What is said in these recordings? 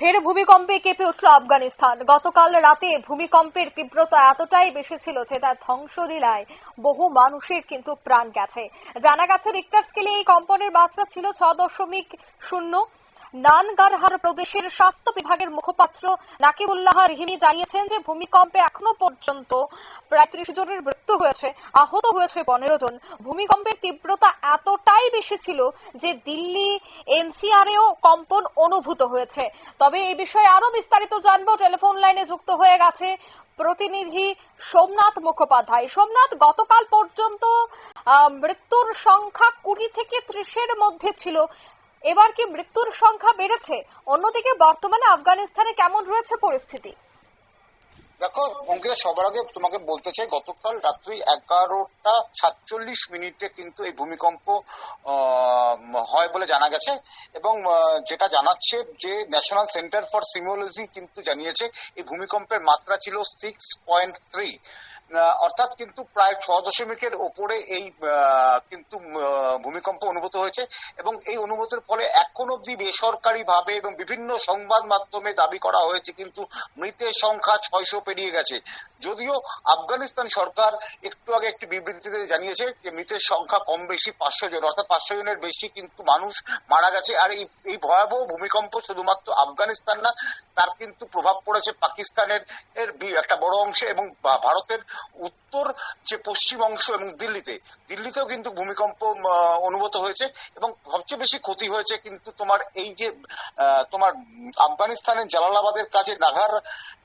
ফের ভূমিকম্পে কেঁপে উঠল আফগানিস্তান। গতকাল রাতে ভূমিকম্পের তীব্রতা এতটাই বেশি ছিল যে তার ধ্বংসলীলায় বহু মানুষের কিন্তু প্রাণ গেছে। জানা গেছে রিক্টার স্কেলে এই কম্পনের মাত্রা ছিল ছ দশমিক শূন্য। নানগারহার প্রদেশের স্বাস্থ্য বিভাগের মুখপাত্র নাকিবুল্লাহ রহিমি জানিয়েছেন যে ভূমিকম্পে এখনও পর্যন্ত প্রায় ত্রিশ জনের মৃত্যু হয়েছে, আহত হয়েছে পনেরো জন। ভূমিকম্পের তীব্রতা এতটাই বেশি ছিল যে দিল্লি এনসিআরেও কম্পন অনুভূত হয়েছে। তবে এই বিষয়ে আরও বিস্তারিত জানব। টেলিফোন লাইনে যুক্ত হয়ে গেছে প্রতিনিধি সোমনাথ মুখোপাধ্যায়। সোমনাথ, গতকাল পর্যন্ত মৃত্যুর সংখ্যা কুড়ি থেকে ত্রিশের মধ্যে ছিল। এবার কি মৃত্যুর সংখ্যা বেড়েছে? অন্যদিকে বর্তমানে আফগানিস্তানে কেমন রয়েছে পরিস্থিতি? দেখো, অঙ্কিতা, সবার আগে তোমাকে বলতে চাই, গতকাল রাত্রি এগারোটা সাতচল্লিশ মিনিটে কিন্তু এই ভূমিকম্প হয় বলে জানা গেছে এবং যেটা জানাচ্ছে যে ন্যাশনাল সেন্টার ফর সিমোলজি কিন্তু জানিয়েছে, এই ভূমিকম্পের মাত্রা ছিল সিক্স পয়েন্ট থ্রি অর্থাৎ কিন্তু প্রায় ছ দশমিকের ওপরে এই কিন্তু ভূমিকম্প অনুভূত হয়েছে এবং এই অনুভূতির ফলে এখন অব্দি বেসরকারি ভাবে এবং বিভিন্ন সংবাদ মাধ্যমে দাবি করা হয়েছে কিন্তু মৃতের সংখ্যা ছয়শো পেরিয়ে গেছে। যদিও আফগানিস্তান সরকার একটু আগে একটি বিবৃতিতে জানিয়েছে যে মৃতের সংখ্যা কম বেশি পাঁচশো জন, অর্থাৎ পাঁচশো জনের বেশি কিন্তু মানুষ মারা গেছে। আর এই এই ভয়াবহ ভূমিকম্প শুধুমাত্র আফগানিস্তান না, তার কিন্তু প্রভাব পড়েছে পাকিস্তানের, এর একটা বড় অংশে এবং ভারতের o উত্তর যে পশ্চিম অংশ এবং দিল্লিতে। দিল্লিতেও কিন্তু ভূমিকম্প অনুভূত হয়েছে এবং সবচেয়ে বেশি ক্ষতি হয়েছে কিন্তু তোমার এই যে তোমার আফগানিস্তানের জালালাবাদের কাছে নাগার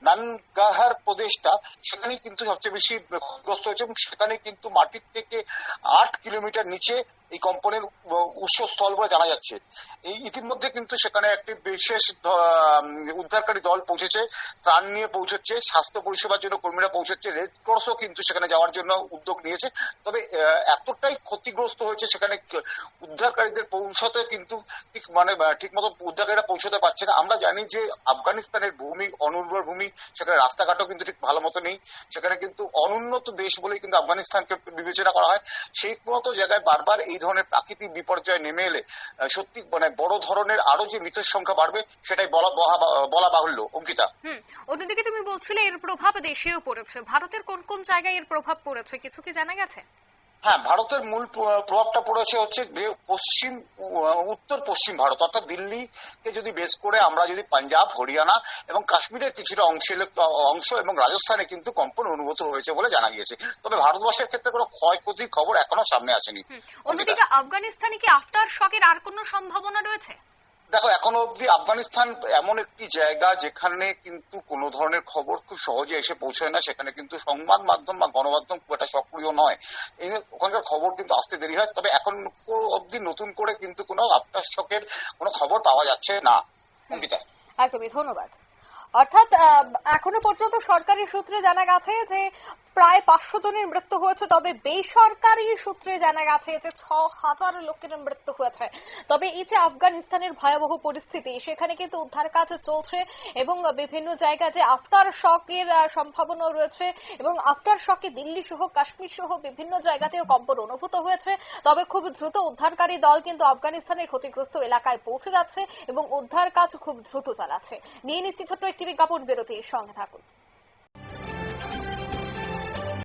নানগাহার প্রদেশটা সেখানে কিন্তু সবচেয়ে বেশি ক্ষতিগ্রস্ত হয়েছে এবং সেখানে কিন্তু মাটির থেকে আট কিলোমিটার নিচে এই কম্পনের আহ, উৎসস্থল বলে জানা যাচ্ছে। এই ইতিমধ্যে কিন্তু সেখানে একটি বিশেষ উদ্ধারকারী দল পৌঁছেছে ত্রাণ নিয়ে পৌঁছচ্ছে স্বাস্থ্য পরিষেবার জন্য কর্মীরা পৌঁছচ্ছে রেড ক্রসও কিন্তু সেখানে যাওয়ার জন্য উদ্যোগ নিয়েছে। তবে এতটাই ক্ষতিগ্রস্ত হয়েছে সেখানে উদ্ধারকারীদের পৌঁছতে কিন্তু মানে ঠিক মতো উদ্ধারকারীরা পৌঁছতে পারছে না। আমরা জানি যে আফগানিস্তানের ভূমি অনুর্বর সেখানে রাস্তাঘাটও কিন্তু ঠিক ভালো মতো নেই। সেখানে কিন্তু অনুন্নত দেশ বলেই কিন্তু আফগানিস্তানকে বিবেচনা করা হয়। সেই মতো জায়গায় বারবার এই ধরনের প্রাকৃতিক বিপর্যয় নেমে এলে সত্যি মানে বড় ধরনের আরও যে মৃতের সংখ্যা বাড়বে, সেটাই বলা বলা বাহুল্য। অঙ্কিতা? হুম, অন্যদিকে তুমি বলছিলে এর প্রভাব দেশেও পড়েছে। ভারতের কোন কোন জায়গায় এর প্রভাব পড়েছে? কিছু কি জানা গেছে? হ্যাঁ ভারতের মূল প্রভাবটা পড়েছে হচ্ছে পশ্চিম উত্তর পশ্চিম ভারত, অর্থাৎ দিল্লিকে যদি বেস করে আমরা যদি পাঞ্জাব, হরিয়ানা এবং কাশ্মীরের কিছুটা অংশে অংশ এবং রাজস্থানে কিন্তু কম্পন অনুভূত হয়েছে বলে জানা গিয়েছে। তবে ভারতবর্ষের ক্ষেত্রে কোনো ক্ষয়ক্ষতির খবর এখনও সামনে আসেনি। অন্যদিকে আফগানিস্তানে কি আফটার শকের আর কোনো সম্ভাবনা রয়েছে? দেখো, এখনও অব্দি আফগানিস্তান এমন একটি জায়গা যেখানে কিন্তু কোনো ধরনের খবর খুব সহজে এসে পৌঁছায় না। সেখানে কিন্তু সংবাদ মাধ্যম বা গণমাধ্যম খুব একটা সক্রিয় নয়। ওখানকার খবর কিন্তু আসতে দেরি হয়। তবে এখন অব্দি নতুন করে কিন্তু কোনো আফটার শকের কোনো খবর পাওয়া যাচ্ছে না। অঙ্কিতা। একদমই, ধন্যবাদ। অর্থাৎ এখনও পর্যন্ত সরকারি সূত্রে জানা গেছে যে প্রায় পাঁচশো জনের মৃত্যু হয়েছে, তবে বেসরকারি সূত্রে জানা গেছে যে ছ হাজার লোকের মৃত্যু হয়েছে। তবে এই যে আফগানিস্তানের ভয়াবহ পরিস্থিতি, সেখানে কিন্তু উদ্ধার কাজ চলছে এবং বিভিন্ন জায়গায় যে আফটার শকের সম্ভাবনা রয়েছে এবং আফটার শকে দিল্লি সহ, কাশ্মীর সহ বিভিন্ন জায়গাতেও কম্পন অনুভূত হয়েছে। তবে খুব দ্রুত উদ্ধারকারী দল কিন্তু আফগানিস্তানের ক্ষতিগ্রস্ত এলাকায় পৌঁছে যাচ্ছে এবং উদ্ধার কাজ খুব দ্রুত চালাচ্ছে। নিয়ে নিচ্ছি ছোট্ট একটি বিজ্ঞাপন বিরতির সঙ্গে থাকুন।